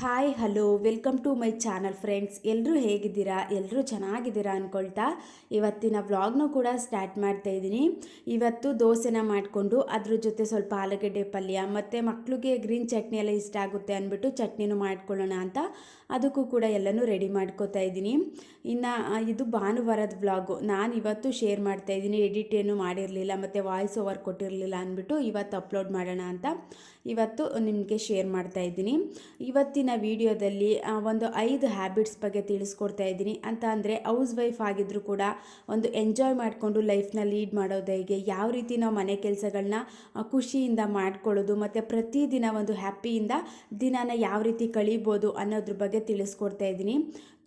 Hi hello welcome to my channel friends ಎಲ್ಲರೂ ಹೇಗಿದ್ದೀರಾ? ಎಲ್ಲರೂ ಚೆನ್ನಾಗಿದ್ದೀರಾ ಅಂದ್ಕೊಳ್ತಾ ಇವತ್ತಿನ ವ್ಲಾಗ್ನು ಕೂಡ ಸ್ಟಾರ್ಟ್ ಮಾಡ್ತಾ ಇದ್ದೀನಿ. ಇವತ್ತು ದೋಸೆನ ಮಾಡಿಕೊಂಡು ಅದ್ರ ಜೊತೆ ಸ್ವಲ್ಪ ಆಲೂಗಡ್ಡೆ ಪಲ್ಯ, ಮತ್ತು ಮಕ್ಕಳಿಗೆ ಗ್ರೀನ್ ಚಟ್ನಿ ಎಲ್ಲ ಇಷ್ಟ ಆಗುತ್ತೆ ಅಂದ್ಬಿಟ್ಟು ಚಟ್ನಿನೂ ಮಾಡ್ಕೊಳ್ಳೋಣ ಅಂತ ಅದಕ್ಕೂ ಕೂಡ ಎಲ್ಲನೂ ರೆಡಿ ಮಾಡ್ಕೋತಾ ಇದ್ದೀನಿ. ಇನ್ನು ಇದು ಭಾನುವಾರದ ವ್ಲಾಗು ನಾನು ಇವತ್ತು ಶೇರ್ ಮಾಡ್ತಾ ಇದ್ದೀನಿ. ಎಡಿಟ್ ಏನು ಮಾಡಿರಲಿಲ್ಲ, ಮತ್ತು ವಾಯ್ಸ್ ಓವರ್ ಕೊಟ್ಟಿರಲಿಲ್ಲ ಅಂದ್ಬಿಟ್ಟು ಇವತ್ತು ಅಪ್ಲೋಡ್ ಮಾಡೋಣ ಅಂತ ಇವತ್ತು ನಿಮಗೆ ಶೇರ್ ಮಾಡ್ತಾ ಇದ್ದೀನಿ. ಇವತ್ತಿನ ವಿಡಿಯೋದಲ್ಲಿ ಒಂದು ಐದು ಹ್ಯಾಬಿಟ್ಸ್ ಬಗ್ಗೆ ತಿಳಿಸ್ಕೊಡ್ತಾ ಇದ್ದೀನಿ. ಅಂತ ಅಂದರೆ ಹೌಸ್ ವೈಫ್ ಆಗಿದ್ದರೂ ಕೂಡ ಒಂದು ಎಂಜಾಯ್ ಮಾಡಿಕೊಂಡು ಲೈಫ್ನ ಲೀಡ್ ಮಾಡೋದು ಹೇಗೆ ಯಾವ ರೀತಿ ನಾವು ಮನೆ ಕೆಲಸಗಳನ್ನ ಖುಷಿಯಿಂದ ಮಾಡ್ಕೊಳ್ಳೋದು, ಮತ್ತು ಪ್ರತಿದಿನ ಒಂದು ಹ್ಯಾಪಿಯಿಂದ ದಿನಾನ ಯಾವ ರೀತಿ ಕಳೀಬೋದು ಅನ್ನೋದ್ರ ಬಗ್ಗೆ ತಿಳಿಸ್ಕೊಡ್ತಾ ಇದ್ದೀನಿ.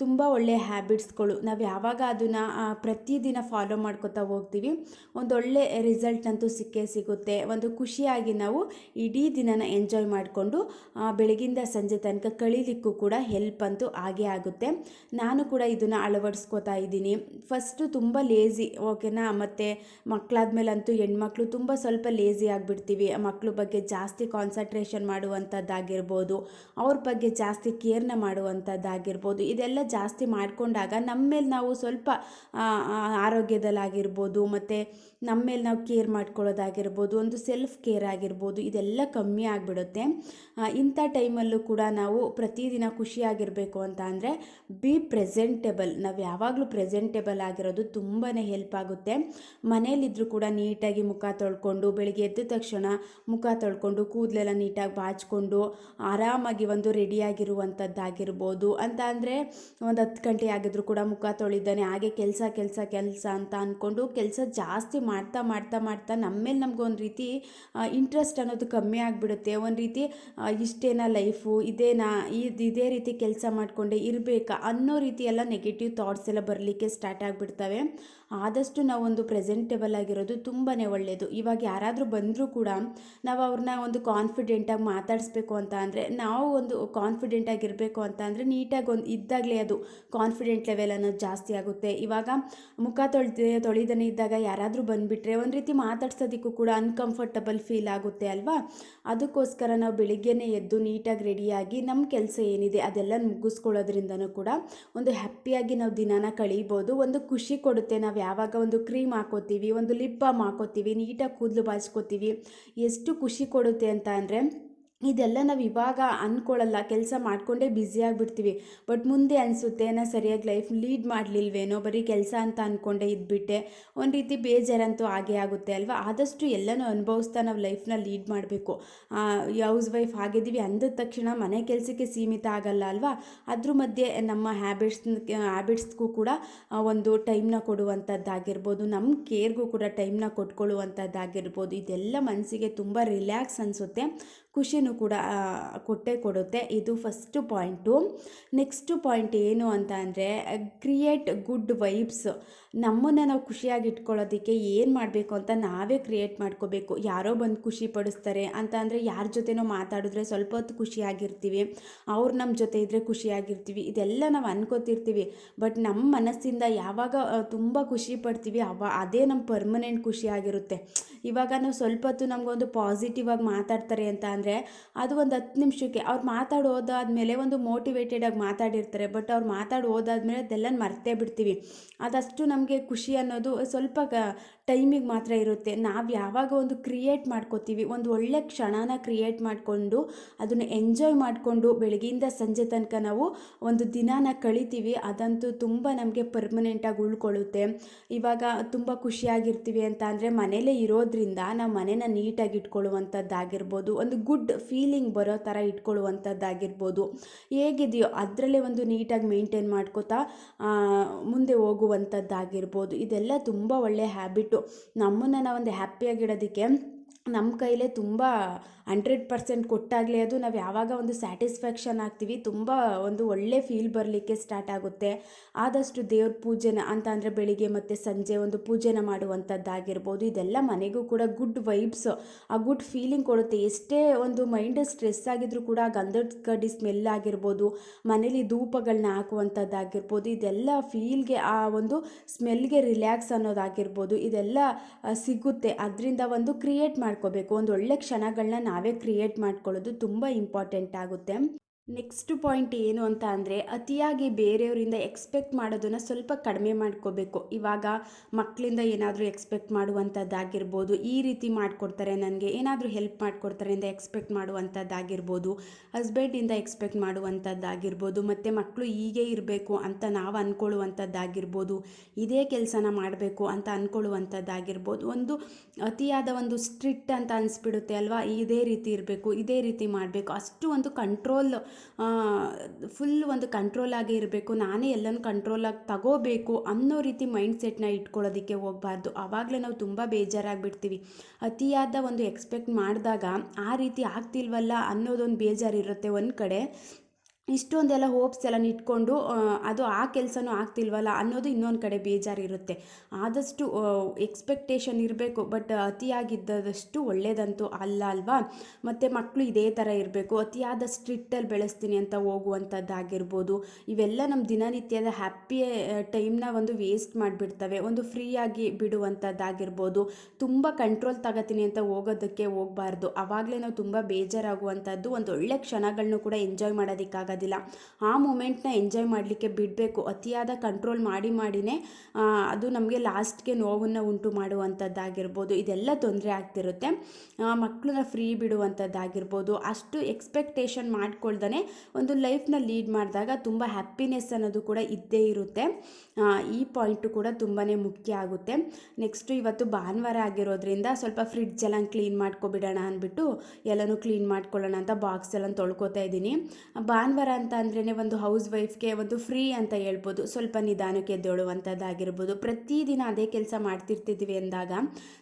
ತುಂಬ ಒಳ್ಳೆಯ ಹ್ಯಾಬಿಟ್ಸ್ಗಳು. ನಾವು ಯಾವಾಗ ಅದನ್ನು ಪ್ರತಿದಿನ ಫಾಲೋ ಮಾಡ್ಕೋತಾ ಹೋಗ್ತೀವಿ ಒಂದೊಳ್ಳೆ ರಿಸಲ್ಟ್ ಅಂತೂ ಸಿಕ್ಕೇ ಸಿಗುತ್ತೆ. ಒಂದು ಖುಷಿಯಾಗಿ ನಾವು ಇಡೀ ದಿನನ ಎಂಜಾಯ್ ಮಾಡಿಕೊಂಡು ಬೆಳಗಿಂದ ಸಂಜೆ ತನಕ ಕಳೀಲಿಕ್ಕೂ ಕೂಡ ಹೆಲ್ಪ್ ಅಂತೂ ಆಗೇ ಆಗುತ್ತೆ. ನಾನು ಕೂಡ ಇದನ್ನು ಅಳವಡಿಸ್ಕೋತಾ ಇದ್ದೀನಿ. ಫಸ್ಟು ತುಂಬ ಲೇಝಿ ಓಕೆನಾ ಮತ್ತು ಮಕ್ಕಳಾದ್ಮೇಲೆ ಅಂತೂ ಹೆಣ್ಮಕ್ಳು ತುಂಬ ಸ್ವಲ್ಪ ಲೇಝಿ ಆಗಿಬಿಡ್ತೀವಿ. ಮಕ್ಕಳ ಬಗ್ಗೆ ಜಾಸ್ತಿ ಕಾನ್ಸಂಟ್ರೇಷನ್ ಮಾಡುವಂಥದ್ದಾಗಿರ್ಬೋದು, ಅವ್ರ ಬಗ್ಗೆ ಜಾಸ್ತಿ ಕೇರ್ನ ಮಾಡುವಂಥದ್ದಾಗಿರ್ಬೋದು, ಇದೆಲ್ಲ ಜಾಸ್ತಿ ಮಾಡಿಕೊಂಡಾಗ ನಮ್ಮ ಮೇಲೆ ನಾವು ಸ್ವಲ್ಪ ಆರೋಗ್ಯದಲ್ಲಾಗಿರ್ಬೋದು, ಮತ್ತು ನಮ್ಮ ಮೇಲೆ ನಾವು ಕೇರ್ ಮಾಡ್ಕೊಳ್ಳೋದಾಗಿರ್ಬೋದು, ಒಂದು ಸೆಲ್ಫ್ ಕೇರ್ ಆಗಿರ್ಬೋದು, ಇದೆಲ್ಲ ಕಮ್ಮಿ ಆಗಿಬಿಡುತ್ತೆ. ಇಂಥ ಟೈಮಲ್ಲೂ ಕೂಡ ನಾವು ಪ್ರತಿದಿನ ಖುಷಿಯಾಗಿರಬೇಕು ಅಂತ ಅಂದರೆ ಬಿ ಪ್ರೆಸೆಂಟೇಬಲ್ ನಾವು ಯಾವಾಗಲೂ ಪ್ರೆಸೆಂಟೇಬಲ್ ಆಗಿರೋದು ತುಂಬಾ ಹೆಲ್ಪ್ ಆಗುತ್ತೆ. ಮನೇಲಿದ್ದರೂ ಕೂಡ ನೀಟಾಗಿ ಮುಖ ತೊಳ್ಕೊಂಡು, ಬೆಳಿಗ್ಗೆ ಎದ್ದ ತಕ್ಷಣ ಮುಖ ತೊಳ್ಕೊಂಡು, ಕೂದಲೆಲ್ಲ ನೀಟಾಗಿ ಬಾಚ್ಕೊಂಡು, ಆರಾಮಾಗಿ ಒಂದು ರೆಡಿಯಾಗಿರುವಂಥದ್ದಾಗಿರ್ಬೋದು ಅಂತ ಅಂದರೆ ಒಂದು ಹತ್ತು ಗಂಟೆ ಆಗಿದ್ರು ಕೂಡ ಮುಖ ತೊಳಿದ್ದಾನೆ. ಹಾಗೆ ಕೆಲಸ ಕೆಲಸ ಕೆಲಸ ಅಂತ ಅಂದ್ಕೊಂಡು ಕೆಲಸ ಜಾಸ್ತಿ ಮಾಡ್ತಾ ಮಾಡ್ತಾ ಮಾಡ್ತಾ ನಮ್ಮ ಮೇಲೆ ನಮಗೊಂದು ರೀತಿ ಇಂಟ್ರೆಸ್ಟ್ ಅನ್ನೋದು ಕಮ್ಮಿ ಆಗಿಬಿಡುತ್ತೆ. ಒಂದು ರೀತಿ ಇಷ್ಟೇನಾ ಲೈಫು ಇದೇನಾ? ಇದು, ಇದೇ ರೀತಿ ಕೆಲಸ ಮಾಡಿಕೊಂಡೆ ಇರಬೇಕಾ? ಅನ್ನೋ ರೀತಿ ಎಲ್ಲ ನೆಗೆಟಿವ್ ಥಾಟ್ಸ್ ಎಲ್ಲ ಬರಲಿಕ್ಕೆ ಸ್ಟಾರ್ಟ್ ಆಗಿಬಿಡ್ತವೆ. ಆದಷ್ಟು ನಾವೊಂದು ಪ್ರೆಸೆಂಟೇಬಲ್ ಆಗಿರೋದು ತುಂಬಾ ಒಳ್ಳೆಯದು ಇವಾಗ ಯಾರಾದರೂ ಬಂದರೂ ಕೂಡ ನಾವು ಅವ್ರನ್ನ ಒಂದು ಕಾನ್ಫಿಡೆಂಟಾಗಿ ಮಾತಾಡಿಸ್ಬೇಕು ಅಂತ ಅಂದರೆ, ನಾವು ಒಂದು ಕಾನ್ಫಿಡೆಂಟಾಗಿರಬೇಕು ಅಂತ ಅಂದರೆ ನೀಟಾಗಿ ಒಂದು ಇದ್ದಾಗಲೇ ಅದು ಕಾನ್ಫಿಡೆಂಟ್ ಲೆವೆಲ್ ಅನ್ನೋದು ಜಾಸ್ತಿ ಆಗುತ್ತೆ. ಇವಾಗ ಮುಖ ತೊಳೆದೇ, ತೊಳಿದನೇ ಇದ್ದಾಗ ಯಾರಾದರೂ ಬಂದುಬಿಟ್ರೆ ಒಂದು ರೀತಿ ಮಾತಾಡ್ಸೋದಕ್ಕೂ ಕೂಡ ಅನ್ಕಂಫರ್ಟಬಲ್ ಫೀಲ್ ಆಗುತ್ತೆ ಅಲ್ವಾ? ಅದಕ್ಕೋಸ್ಕರ ನಾವು ಬೆಳಿಗ್ಗೆನೇ ಎದ್ದು ನೀಟಾಗಿ ರೆಡಿಯಾಗಿ ನಮ್ಮ ಕೆಲಸ ಏನಿದೆ ಅದೆಲ್ಲ ಮುಗಿಸ್ಕೊಳ್ಳೋದ್ರಿಂದನೂ ಕೂಡ ಒಂದು ಹ್ಯಾಪಿಯಾಗಿ ನಾವು ದಿನಾನ ಕಳೀಬೋದು. ಒಂದು ಖುಷಿ ಕೊಡುತ್ತೆ ನಾವು ಯಾವಾಗ ಒಂದು ಕ್ರೀಮ್ ಹಾಕೋತೀವಿ, ಒಂದು ಲಿಪ್ ಬಾಮ್ ಹಾಕೋತೀವಿ, ನೀಟಾಗಿ ಕೂದಲು ಬಾಚ್ಕೋತೀವಿ ಎಷ್ಟು ಖುಷಿ ಕೊಡುತ್ತೆ ಅಂತ ಅಂದರೆ ಇದೆಲ್ಲ ನಾವು ಇವಾಗ ಅಂದ್ಕೊಳ್ಳಲ್ಲ ಕೆಲಸ ಮಾಡಿಕೊಂಡೇ ಬ್ಯುಸಿ ಆಗಿಬಿಡ್ತೀವಿ. ಬಟ್ ಮುಂದೆ ಅನಿಸುತ್ತೆ, ನಾ ಸರಿಯಾಗಿ ಲೈಫ್ ಲೀಡ್ ಮಾಡಲಿಲ್ವೇನೋ, ಬರೀ ಕೆಲಸ ಅಂತ ಅಂದ್ಕೊಂಡೆ ಇದ್ಬಿಟ್ಟೆ. ಒಂದು ರೀತಿ ಬೇಜಾರಂತೂ ಹಾಗೆ ಆಗುತ್ತೆ ಅಲ್ವಾ? ಆದಷ್ಟು ಎಲ್ಲನೂ ಅನುಭವಿಸ್ತಾ ನಾವು ಲೈಫ್ನ ಲೀಡ್ ಮಾಡಬೇಕು. ಹೌಸ್ ವೈಫ್ ಆಗಿದ್ದೀವಿ ಅಂದ ತಕ್ಷಣ ಮನೆ ಕೆಲಸಕ್ಕೆ ಸೀಮಿತ ಆಗಲ್ಲ ಅಲ್ವಾ? ಅದ್ರ ಮಧ್ಯೆ ನಮ್ಮ ಹ್ಯಾಬಿಟ್ಸ್ ಹ್ಯಾಬಿಟ್ಸ್ಗೂ ಕೂಡ ಒಂದು ಟೈಮ್ನ ಕೊಡುವಂಥದ್ದಾಗಿರ್ಬೋದು ನಮ್ಮ ಕೇರ್ಗೂ ಕೂಡ ಟೈಮ್ನ ಕೊಟ್ಕೊಳ್ಳುವಂಥದ್ದಾಗಿರ್ಬೋದು ಇದೆಲ್ಲ ಮನಸ್ಸಿಗೆ ತುಂಬ ರಿಲ್ಯಾಕ್ಸ್ ಅನಿಸುತ್ತೆ. ಖುಷಿನೂ ಕೂಡ ಕೊಟ್ಟೇ ಕೊಡುತ್ತೆ. ಇದು ಫಸ್ಟು ಪಾಯಿಂಟು ನೆಕ್ಸ್ಟು ಪಾಯಿಂಟ್ ಏನು ಅಂತ ಅಂದರೆ ಕ್ರಿಯೇಟ್ ಗುಡ್ ವೈಬ್ಸ್ ನಮ್ಮನ್ನು ನಾವು ಖುಷಿಯಾಗಿ ಇಟ್ಕೊಳ್ಳೋದಕ್ಕೆ ಏನು ಮಾಡಬೇಕು ಅಂತ ನಾವೇ ಕ್ರಿಯೇಟ್ ಮಾಡ್ಕೋಬೇಕು. ಯಾರೋ ಬಂದು ಖುಷಿ ಪಡಿಸ್ತಾರೆ ಅಂತ ಅಂದರೆ, ಯಾರ ಜೊತೆನೋ ಮಾತಾಡಿದ್ರೆ ಸ್ವಲ್ಪ ಹೊತ್ತು ಖುಷಿಯಾಗಿರ್ತೀವಿ. ಅವ್ರು ನಮ್ಮ ಜೊತೆ ಇದ್ದರೆ ಖುಷಿಯಾಗಿರ್ತೀವಿ. ಇದೆಲ್ಲ ನಾವು ಅನ್ಕೋತಿರ್ತೀವಿ. ಬಟ್ ನಮ್ಮ ಮನಸ್ಸಿಂದ ಯಾವಾಗ ತುಂಬ ಖುಷಿ ಪಡ್ತೀವಿ, ಅವ, ಅದೇ ನಮ್ಮ ಪರ್ಮನೆಂಟ್ ಖುಷಿಯಾಗಿರುತ್ತೆ. ಇವಾಗ ನಾವು ಸ್ವಲ್ಪ ಹೊತ್ತು ನಮಗೊಂದು ಪಾಸಿಟಿವ್ ಆಗಿ ಮಾತಾಡ್ತಾರೆ ಅಂತ ಅಂದರೆ ಅದು ಒಂದು ಹತ್ತು ನಿಮಿಷಕ್ಕೆ. ಅವ್ರು ಮಾತಾಡಿ ಹೋದಾದ್ಮೇಲೆ ಒಂದು ಮೋಟಿವೇಟೆಡ್ ಆಗಿ ಮಾತಾಡಿರ್ತಾರೆ. ಬಟ್ ಅವ್ರು ಮಾತಾಡಿ ಹೋದಾದ್ಮೇಲೆ ಅದೆಲ್ಲ ಮರ್ತೇ ಬಿಡ್ತೀವಿ. ಅದಷ್ಟು ನಮಗೆ ಖುಷಿ ಅನ್ನೋದು ಸ್ವಲ್ಪ ಟೈಮಿಗೆ ಮಾತ್ರ ಇರುತ್ತೆ. ನಾವು ಯಾವಾಗ ಒಂದು ಕ್ರಿಯೇಟ್ ಮಾಡ್ಕೋತೀವಿ, ಒಂದು ಒಳ್ಳೆ ಕ್ಷಣನ ಕ್ರಿಯೇಟ್ ಮಾಡಿಕೊಂಡು, ಅದನ್ನು ಎಂಜಾಯ್ ಮಾಡಿಕೊಂಡು ಬೆಳಗ್ಗೆಯಿಂದ ಸಂಜೆ ತನಕ ನಾವು ಒಂದು ದಿನಾನ ಕಳಿತೀವಿ. ಅದಂತೂ ತುಂಬ ನಮಗೆ ಪರ್ಮನೆಂಟಾಗಿ ಉಳ್ಕೊಳ್ಳುತ್ತೆ ಇವಾಗ ತುಂಬ ಖುಷಿಯಾಗಿರ್ತೀವಿ ಅಂತ ಅಂದರೆ, ಮನೇಲೇ ಇರೋದ್ರಿಂದ ನಾವು ಮನೇನ ನೀಟಾಗಿ ಇಟ್ಕೊಳ್ಳುವಂಥದ್ದಾಗಿರ್ಬೋದು ಒಂದು ಗುಡ್ ಫೀಲಿಂಗ್ ಬರೋ ಥರ ಇಟ್ಕೊಳ್ಳುವಂಥದ್ದಾಗಿರ್ಬೋದು ಹೇಗಿದೆಯೋ ಅದರಲ್ಲೇ ಒಂದು ನೀಟಾಗಿ ಮೇಂಟೈನ್ ಮಾಡ್ಕೋತಾ ಮುಂದೆ ಹೋಗುವಂಥದ್ದಾಗಿರ್ಬೋದು ಇದೆಲ್ಲ ತುಂಬ ಒಳ್ಳೆಯ ಹ್ಯಾಬಿಟ್ಟು ನಮ್ಮನ್ನು ನಾವೊಂದು ಹ್ಯಾಪಿಯಾಗಿಡೋದಕ್ಕೆ ನಮ್ಮ ಕೈಲೇ ತುಂಬ ಹಂಡ್ರೆಡ್ ಪರ್ಸೆಂಟ್ ಕೊಟ್ಟಾಗಲೇ ಅದು ನಾವು ಯಾವಾಗ ಒಂದು ಸ್ಯಾಟಿಸ್ಫ್ಯಾಕ್ಷನ್ ಆಗ್ತೀವಿ, ತುಂಬ ಒಂದು ಒಳ್ಳೆ ಫೀಲ್ ಬರಲಿಕ್ಕೆ ಸ್ಟಾರ್ಟ್ ಆಗುತ್ತೆ. ಆದಷ್ಟು ದೇವ್ರ ಪೂಜೆನ, ಅಂತ ಅಂದರೆ ಬೆಳಿಗ್ಗೆ ಮತ್ತು ಸಂಜೆ ಒಂದು ಪೂಜೆನ ಮಾಡುವಂಥದ್ದಾಗಿರ್ಬೋದು. ಇದೆಲ್ಲ ಮನೆಗೂ ಕೂಡ ಗುಡ್ ವೈಬ್ಸ್ ಆ ಗುಡ್ ಫೀಲಿಂಗ್ ಕೊಡುತ್ತೆ. ಎಷ್ಟೇ ಒಂದು ಮೈಂಡ್ ಸ್ಟ್ರೆಸ್ ಆಗಿದ್ರೂ ಕೂಡ ಗಂಧದ ಕಡ್ಡಿ ಸ್ಮೆಲ್ ಆಗಿರ್ಬೋದು, ಮನೇಲಿ ಧೂಪಗಳನ್ನ ಹಾಕುವಂಥದ್ದಾಗಿರ್ಬೋದು, ಇದೆಲ್ಲ ಫೀಲ್ಗೆ ಆ ಒಂದು ಸ್ಮೆಲ್ಗೆ ರಿಲ್ಯಾಕ್ಸ್ ಅನ್ನೋದಾಗಿರ್ಬೋದು. ಇದೆಲ್ಲ ಸಿಗುತ್ತೆ. ಅದರಿಂದ ಒಂದು ಕ್ರಿಯೇಟ್ ಮಾಡ್ಕೋಬೇಕು. ಒಂದು ಒಳ್ಳೆ ಕ್ಷಣಗಳನ್ನ ನಾವೇ ಕ್ರಿಯೇಟ್ ಮಾಡ್ಕೊಳ್ಳೋದು ತುಂಬ ಇಂಪಾರ್ಟೆಂಟ್ ಆಗುತ್ತೆ. ನೆಕ್ಸ್ಟ್ ಪಾಯಿಂಟ್ ಏನು ಅಂತ ಅಂದರೆ ಅತಿಯಾಗಿ ಬೇರೆಯವರಿಂದ ಎಕ್ಸ್ಪೆಕ್ಟ್ ಮಾಡೋದನ್ನು ಸ್ವಲ್ಪ ಕಡಿಮೆ ಮಾಡ್ಕೋಬೇಕು. ಇವಾಗ ಮಕ್ಕಳಿಂದ ಏನಾದರೂ ಎಕ್ಸ್ಪೆಕ್ಟ್ ಮಾಡುವಂಥದ್ದಾಗಿರ್ಬೋದು, ಈ ರೀತಿ ಮಾಡಿಕೊಡ್ತಾರೆ, ನನಗೆ ಏನಾದರೂ ಹೆಲ್ಪ್ ಮಾಡಿಕೊಡ್ತಾರೆ ಅಂತ ಎಕ್ಸ್ಪೆಕ್ಟ್ ಮಾಡುವಂಥದ್ದಾಗಿರ್ಬೋದು ಹಸ್ಬೆಂಡಿಂದ ಎಕ್ಸ್ಪೆಕ್ಟ್ ಮಾಡುವಂಥದ್ದಾಗಿರ್ಬೋದು, ಮತ್ತು ಮಕ್ಕಳು ಹೀಗೆ ಇರಬೇಕು ಅಂತ ನಾವು ಅಂದ್ಕೊಳ್ಳುವಂಥದ್ದಾಗಿರ್ಬೋದು ಇದೇ ಕೆಲಸನ ಮಾಡಬೇಕು ಅಂತ ಅಂದ್ಕೊಳ್ಳುವಂಥದ್ದಾಗಿರ್ಬೋದು ಒಂದು ಅತಿಯಾದ ಒಂದು ಸ್ಟ್ರಿಕ್ಟ್ ಅಂತ ಅನಿಸ್ಬಿಡುತ್ತೆ ಅಲ್ವಾ? ಇದೇ ರೀತಿ ಇರಬೇಕು, ಇದೇ ರೀತಿ ಮಾಡಬೇಕು, ಅಷ್ಟು ಒಂದು ಕಂಟ್ರೋಲ್ ಫುಲ್ ಒಂದು ಕಂಟ್ರೋಲಾಗಿ ಇರಬೇಕು. ನಾನೇ ಎಲ್ಲನೂ ಕಂಟ್ರೋಲಾಗಿ ತಗೋಬೇಕು ಅನ್ನೋ ರೀತಿ ಮೈಂಡ್ ಸೆಟ್ನ ಇಟ್ಕೊಳ್ಳೋದಕ್ಕೆ ಹೋಗಬಾರ್ದು. ಆವಾಗಲೇ ನಾವು ತುಂಬ ಬೇಜಾರಾಗಿಬಿಡ್ತೀವಿ. ಅತಿಯಾದ ಒಂದು ಎಕ್ಸ್ಪೆಕ್ಟ್ ಮಾಡಿದಾಗ ಆ ರೀತಿ ಆಗ್ತಿಲ್ವಲ್ಲ ಅನ್ನೋದೊಂದು ಬೇಜಾರಿರುತ್ತೆ ಒಂದು ಕಡೆ. ಇಷ್ಟೊಂದೆಲ್ಲ ಹೋಪ್ಸ್ ಎಲ್ಲ ಇಟ್ಕೊಂಡು ಅದು ಆ ಕೆಲಸನೂ ಆಗ್ತಿಲ್ವಲ್ಲ ಅನ್ನೋದು ಇನ್ನೊಂದು ಕಡೆ ಬೇಜಾರಿರುತ್ತೆ. ಆದಷ್ಟು ಎಕ್ಸ್ಪೆಕ್ಟೇಷನ್ ಇರಬೇಕು ಬಟ್ ಅತಿಯಾಗಿದ್ದದಷ್ಟು ಒಳ್ಳೆಯದಂತೂ ಅಲ್ಲ ಅಲ್ವಾ? ಮತ್ತು ಮಕ್ಕಳು ಇದೇ ಥರ ಇರಬೇಕು, ಅತಿಯಾದ ಸ್ಟ್ರಿಕ್ಟಲ್ಲಿ ಬೆಳೆಸ್ತೀನಿ ಅಂತ ಹೋಗುವಂಥದ್ದಾಗಿರ್ಬೋದು ಇವೆಲ್ಲ ನಮ್ಮ ದಿನನಿತ್ಯದ ಹ್ಯಾಪಿ ಟೈಮ್ನ ಒಂದು ವೇಸ್ಟ್ ಮಾಡಿಬಿಡ್ತವೆ, ಒಂದು ಫ್ರೀಯಾಗಿ ಬಿಡುವಂಥದ್ದಾಗಿರ್ಬೋದು ತುಂಬ ಕಂಟ್ರೋಲ್ ತಗೋತೀನಿ ಅಂತ ಹೋಗೋದಕ್ಕೆ ಹೋಗಬಾರ್ದು. ಆವಾಗಲೇ ನಾವು ತುಂಬ ಬೇಜಾರಾಗುವಂಥದ್ದು ಒಂದು ಒಳ್ಳೆ ಕ್ಷಣಗಳನ್ನೂ ಕೂಡ ಎಂಜಾಯ್ ಮಾಡೋದಕ್ಕಾಗೋದಿಲ್ಲ ಆ ಮೂಮೆಂಟ್ನ ಎಂಜಾಯ್ ಮಾಡಲಿಕ್ಕೆ ಬಿಡಬೇಕು. ಅತಿಯಾದ ಕಂಟ್ರೋಲ್ ಮಾಡಿ ಮಾಡಿನೇ ಅದು ನಮಗೆ ಲಾಸ್ಟ್ಗೆ ನೋವನ್ನು ಉಂಟು ಮಾಡುವಂಥದ್ದಾಗಿರ್ಬೋದು ಇದೆಲ್ಲ ತೊಂದರೆ ಆಗ್ತಿರುತ್ತೆ. ಮಕ್ಕಳನ್ನ ಫ್ರೀ ಬಿಡುವಂಥದ್ದಾಗಿರ್ಬೋದು ಅಷ್ಟು ಎಕ್ಸ್ಪೆಕ್ಟೇಷನ್ ಮಾಡ್ಕೊಳ್ದೇ ಒಂದು ಲೈಫ್ನ ಲೀಡ್ ಮಾಡಿದಾಗ ತುಂಬ ಹ್ಯಾಪಿನೆಸ್ ಅನ್ನೋದು ಕೂಡ ಇದ್ದೇ ಇರುತ್ತೆ. ಈ ಪಾಯಿಂಟು ಕೂಡ ತುಂಬಾ ಮುಖ್ಯ ಆಗುತ್ತೆ. ನೆಕ್ಸ್ಟು ಇವತ್ತು ಭಾನುವಾರ ಆಗಿರೋದ್ರಿಂದ ಸ್ವಲ್ಪ ಫ್ರಿಡ್ಜ್ ಎಲ್ಲ ಕ್ಲೀನ್ ಮಾಡ್ಕೊಬಿಡೋಣ ಅಂದ್ಬಿಟ್ಟು ಎಲ್ಲನೂ ಕ್ಲೀನ್ ಮಾಡ್ಕೊಳ್ಳೋಣ ಅಂತ ಬಾಕ್ಸ್ ಎಲ್ಲ ತೊಳ್ಕೊತಾ ಇದ್ದೀನಿ. ಭಾನುವಾರ ಅಂತ ಅಂದ್ರೇ ಒಂದು ಹೌಸ್ ವೈಫ್ಗೆ ಒಂದು ಫ್ರೀ ಅಂತ ಹೇಳ್ಬೋದು. ಸ್ವಲ್ಪ ನಿಧಾನಕ್ಕೆ ಎದ್ದೇಳುವಂಥದ್ದಾಗಿರ್ಬೋದು ಪ್ರತಿದಿನ ಅದೇ ಕೆಲಸ ಮಾಡ್ತಿರ್ತಿದ್ವಿ ಅಂದಾಗ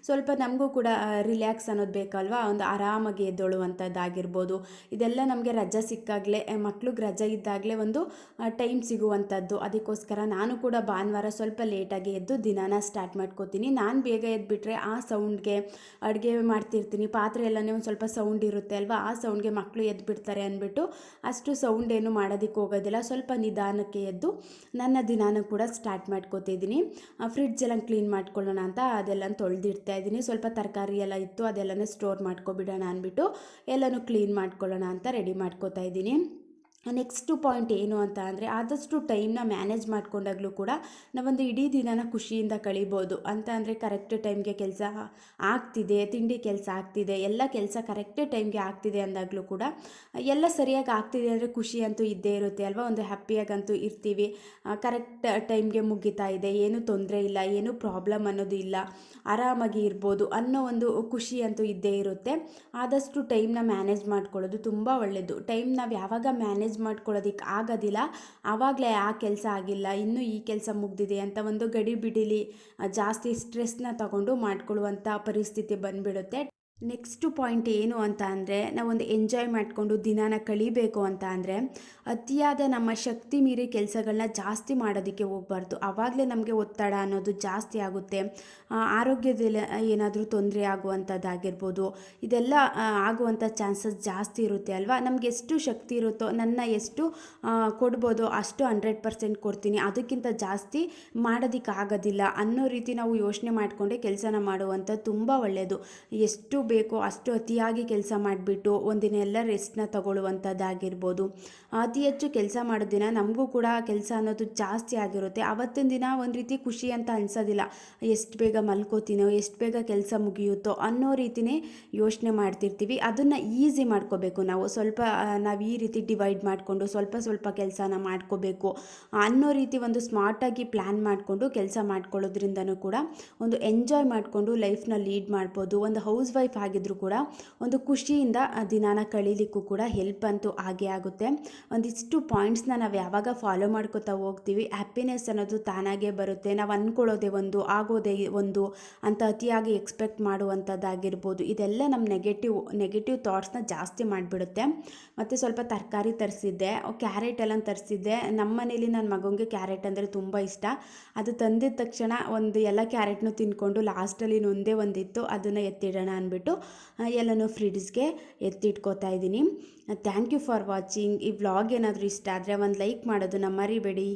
ಸ್ವಲ್ಪ ನಮಗೂ ಕೂಡ ರಿಲ್ಯಾಕ್ಸ್ ಅನ್ನೋದು ಬೇಕಲ್ವಾ? ಒಂದು ಆರಾಮಾಗಿ ಎದ್ದೇಳುವಂಥದ್ದಾಗಿರ್ಬೋದು ಇದೆಲ್ಲ ನಮಗೆ ರಜೆ ಸಿಕ್ಕಾಗಲೇ ಮಕ್ಳಿಗೆ ರಜೆ ಇದ್ದಾಗಲೇ ಒಂದು ಟೈಮ್ ಸಿಗುವಂಥದ್ದು ಅದಕ್ಕೋಸ್ಕರ ನಾನು ಕೂಡ ಭಾನುವಾರ ಸ್ವಲ್ಪ ಲೇಟಾಗಿ ಎದ್ದು ದಿನಾನ ಸ್ಟಾರ್ಟ್ ಮಾಡ್ಕೋತೀನಿ. ನಾನು ಬೇಗ ಎದ್ಬಿಟ್ರೆ ಆ ಸೌಂಡ್ಗೆ ಅಡುಗೆ ಮಾಡ್ತಿರ್ತೀನಿ. ಪಾತ್ರೆ ಎಲ್ಲನೇ ಒಂದು ಸ್ವಲ್ಪ ಸೌಂಡ್ ಇರುತ್ತೆ ಅಲ್ವಾ? ಆ ಸೌಂಡ್ಗೆ ಮಕ್ಕಳು ಎದ್ಬಿಡ್ತಾರೆ ಅಂದ್ಬಿಟ್ಟು ಅಷ್ಟು ಸೌಂಡ್ ಏನು ಮಾಡೋದಕ್ಕೆ ಹೋಗೋದಿಲ್ಲ. ಸ್ವಲ್ಪ ನಿಧಾನಕ್ಕೆ ಎದ್ದು ನನ್ನ ದಿನಾನ ಕೂಡ ಸ್ಟಾರ್ಟ್ ಮಾಡ್ಕೋತಿದ್ದೀನಿ ಫ್ರಿಡ್ಜ್ ಎಲ್ಲ ಕ್ಲೀನ್ ಮಾಡ್ಕೊಳ್ಳೋಣ ಅಂತ ಅದೆಲ್ಲ ತೊಳೆದಿಡ್ತಾ ಇದ್ದೀನಿ. ಸ್ವಲ್ಪ ತರಕಾರಿ ಎಲ್ಲ ಇತ್ತು ಅದೆಲ್ಲನೂ ಸ್ಟೋರ್ ಮಾಡ್ಕೊಬಿಡೋಣ ಅಂದ್ಬಿಟ್ಟು ಎಲ್ಲನೂ ಕ್ಲೀನ್ ಮಾಡ್ಕೊಳ್ಳೋಣ ಅಂತ ರೆಡಿ ಮಾಡ್ಕೋತಾ ಇದ್ದೀನಿ. ನೆಕ್ಸ್ಟು ಪಾಯಿಂಟ್ ಏನು ಅಂತ ಅಂದರೆ ಆದಷ್ಟು ಟೈಮ್ನ ಮ್ಯಾನೇಜ್ ಮಾಡ್ಕೊಂಡಾಗಲೂ ಕೂಡ ನಾವೊಂದು ಇಡೀ ದಿನನ ಖುಷಿಯಿಂದ ಕಳಿಬೋದು. ಅಂತ ಅಂದರೆ ಕರೆಕ್ಟ್ ಟೈಮ್ಗೆ ಕೆಲಸ ಆಗ್ತಿದೆ, ತಿಂಡಿ ಕೆಲಸ ಆಗ್ತಿದೆ, ಎಲ್ಲ ಕೆಲಸ ಕರೆಕ್ಟ್ ಟೈಮ್ಗೆ ಆಗ್ತಿದೆ ಅಂದಾಗಲೂ ಕೂಡ ಎಲ್ಲ ಸರಿಯಾಗಿ ಆಗ್ತಿದೆ ಅಂದರೆ ಖುಷಿ ಅಂತೂ ಇದ್ದೇ ಇರುತ್ತೆ ಅಲ್ವಾ? ಒಂದು ಹ್ಯಾಪಿಯಾಗಂತೂ ಇರ್ತೀವಿ. ಕರೆಕ್ಟ್ ಟೈಮ್ಗೆ ಮುಗಿತಾ ಇದೆ. ಏನೂ ತೊಂದರೆ ಇಲ್ಲ, ಏನೂ ಪ್ರಾಬ್ಲಮ್ ಅನ್ನೋದು ಇಲ್ಲ. ಆರಾಮಾಗಿ ಇರ್ಬೋದು ಅನ್ನೋ ಒಂದು ಖುಷಿ ಅಂತೂ ಇದ್ದೇ ಇರುತ್ತೆ. ಆದಷ್ಟು ಟೈಮ್ನ ಮ್ಯಾನೇಜ್ ಮಾಡ್ಕೊಳ್ಳೋದು ತುಂಬ ಒಳ್ಳೆಯದು ಟೈಮ್ ನಾವು ಯಾವಾಗ ಮ್ಯಾನೇಜ್ ಮ್ಯಾನೇಜ್ ಮಾಡ್ಕೊಳ್ಳೋದಕ್ಕೆ ಆಗೋದಿಲ್ಲ. ಆವಾಗಲೇ ಆ ಕೆಲಸ ಆಗಿಲ್ಲ, ಇನ್ನೂ ಈ ಕೆಲಸ ಮುಗ್ದಿದೆ ಅಂತ ಒಂದು ಗಡಿ ಬಿಡಿಲಿ ಜಾಸ್ತಿ ಸ್ಟ್ರೆಸ್ನ ತಗೊಂಡು ಮಾಡ್ಕೊಳ್ಳುವಂಥ ಪರಿಸ್ಥಿತಿ ಬಂದುಬಿಡುತ್ತೆ. ನೆಕ್ಸ್ಟು ಪಾಯಿಂಟ್ ಏನು ಅಂತ ಅಂದರೆ, ನಾವೊಂದು ಎಂಜಾಯ್ ಮಾಡಿಕೊಂಡು ದಿನಾನ ಕಳಿಬೇಕು ಅಂತ ಅಂದರೆ, ಅತಿಯಾದ ನಮ್ಮ ಶಕ್ತಿ ಮೀರಿ ಕೆಲಸಗಳನ್ನ ಜಾಸ್ತಿ ಮಾಡೋದಕ್ಕೆ ಹೋಗ್ಬಾರ್ದು. ಆವಾಗಲೇ ನಮಗೆ ಒತ್ತಡ ಅನ್ನೋದು ಜಾಸ್ತಿ ಆಗುತ್ತೆ. ಆರೋಗ್ಯದಲ್ಲಿ ಏನಾದರೂ ತೊಂದರೆ ಆಗುವಂಥದ್ದಾಗಿರ್ಬೋದು. ಇದೆಲ್ಲ ಆಗುವಂಥ ಚಾನ್ಸಸ್ ಜಾಸ್ತಿ ಇರುತ್ತೆ ಅಲ್ವಾ? ನಮಗೆ ಎಷ್ಟು ಶಕ್ತಿ ಇರುತ್ತೋ, ನನ್ನ ಎಷ್ಟು ಕೊಡ್ಬೋದು ಅಷ್ಟು ಹಂಡ್ರೆಡ್ ಪರ್ಸೆಂಟ್ ಕೊಡ್ತೀನಿ. ಅದಕ್ಕಿಂತ ಜಾಸ್ತಿ ಮಾಡೋದಕ್ಕಾಗೋದಿಲ್ಲ ಅನ್ನೋ ರೀತಿ ನಾವು ಯೋಚನೆ ಮಾಡಿಕೊಂಡೆ ಕೆಲಸನ ಮಾಡುವಂಥ ತುಂಬ ಒಳ್ಳೆಯದು ಎಷ್ಟು ಬೇಕೋ ಅಷ್ಟು ಅತಿಯಾಗಿ ಕೆಲಸ ಮಾಡಿಬಿಟ್ಟು ಒಂದಿನ ಎಲ್ಲ ರೆಸ್ಟ್ನ ತಗೊಳ್ಳುವಂಥದ್ದಾಗಿರ್ಬೋದು. ಅತಿ ಹೆಚ್ಚು ಕೆಲಸ ಮಾಡೋ ದಿನ ನಮಗೂ ಕೂಡ ಕೆಲಸ ಅನ್ನೋದು ಜಾಸ್ತಿ ಆಗಿರುತ್ತೆ. ಆವತ್ತಿನ ದಿನ ಒಂದು ರೀತಿ ಖುಷಿ ಅಂತ ಅನಿಸೋದಿಲ್ಲ. ಎಷ್ಟು ಬೇಗ ಮಲ್ಕೋತೀನೋ, ಎಷ್ಟು ಬೇಗ ಕೆಲಸ ಮುಗಿಯುತ್ತೋ ಅನ್ನೋ ರೀತಿಯೇ ಯೋಚನೆ ಮಾಡ್ತಿರ್ತೀವಿ. ಅದನ್ನು ಈಸಿ ಮಾಡ್ಕೋಬೇಕು ನಾವು. ಸ್ವಲ್ಪ ನಾವು ಈ ರೀತಿ ಡಿವೈಡ್ ಮಾಡಿಕೊಂಡು ಸ್ವಲ್ಪ ಸ್ವಲ್ಪ ಕೆಲಸನ ಮಾಡ್ಕೋಬೇಕು ಅನ್ನೋ ರೀತಿ ಒಂದು ಸ್ಮಾರ್ಟಾಗಿ ಪ್ಲ್ಯಾನ್ ಮಾಡಿಕೊಂಡು ಕೆಲಸ ಮಾಡ್ಕೊಳ್ಳೋದ್ರಿಂದನೂ ಕೂಡ ಒಂದು ಎಂಜಾಯ್ ಮಾಡಿಕೊಂಡು ಲೈಫ್ನ ಲೀಡ್ ಮಾಡ್ಬೋದು. ಒಂದು ಹೌಸ್ ವೈಫ್ ಆಗಿದ್ರೂ ಕೂಡ ಒಂದು ಖುಷಿಯಿಂದ ದಿನಾನ ಕಳೀಲಿಕ್ಕೂ ಕೂಡ ಹೆಲ್ಪ್ ಅಂತೂ ಆಗೇ ಆಗುತ್ತೆ. ಒಂದಿಷ್ಟು ಪಾಯಿಂಟ್ಸ್ನ ನಾವು ಯಾವಾಗ ಫಾಲೋ ಮಾಡ್ಕೋತಾ ಹೋಗ್ತೀವಿ ಹ್ಯಾಪಿನೆಸ್ ಅನ್ನೋದು ತಾನಾಗೇ ಬರುತ್ತೆ. ನಾವು ಅಂದ್ಕೊಳ್ಳೋದೇ ಒಂದು, ಆಗೋದೇ ಒಂದು ಅಂತ ಅತಿಯಾಗಿ ಎಕ್ಸ್ಪೆಕ್ಟ್ ಮಾಡುವಂಥದ್ದಾಗಿರ್ಬೋದು. ಇದೆಲ್ಲ ನಮ್ಮ ನೆಗೆಟಿವ್ ನೆಗೆಟಿವ್ ಥಾಟ್ಸ್ನ ಜಾಸ್ತಿ ಮಾಡಿಬಿಡುತ್ತೆ. ಮತ್ತು ಸ್ವಲ್ಪ ತರಕಾರಿ ತರಿಸಿದ್ದೆ ಕ್ಯಾರೆಟ್ ಎಲ್ಲ ತರಿಸಿದ್ದೆ. ನಮ್ಮ ಮನೇಲಿ ನನ್ನ ಮಗನಿಗೆ ಕ್ಯಾರೆಟ್ ಅಂದರೆ ತುಂಬ ಇಷ್ಟ. ಅದು ತಂದಿದ ತಕ್ಷಣ ಒಂದು ಎಲ್ಲ ಕ್ಯಾರೆಟ್ನೂ ತಿನ್ಕೊಂಡು ಲಾಸ್ಟಲ್ಲಿ ಒಂದೇ ಒಂದಿತ್ತು, ಅದನ್ನು ಎತ್ತಿಡೋಣ ಅಂದ್ಬಿಟ್ಟು ಎಲ್ಲನೂ ಫ್ರಿಡ್ಜ್ಗೆ ಎತ್ತಿಟ್ಕೋತಾ ಇದ್ದೀನಿ. Thank you for watching. ಈ ವ್ಲಾಗ್ ಏನಾದರೂ ಇಷ್ಟ ಆದರೆ ಒಂದು ಲೈಕ್ ಮಾಡೋದನ್ನ ಮರಿಬೇಡಿ.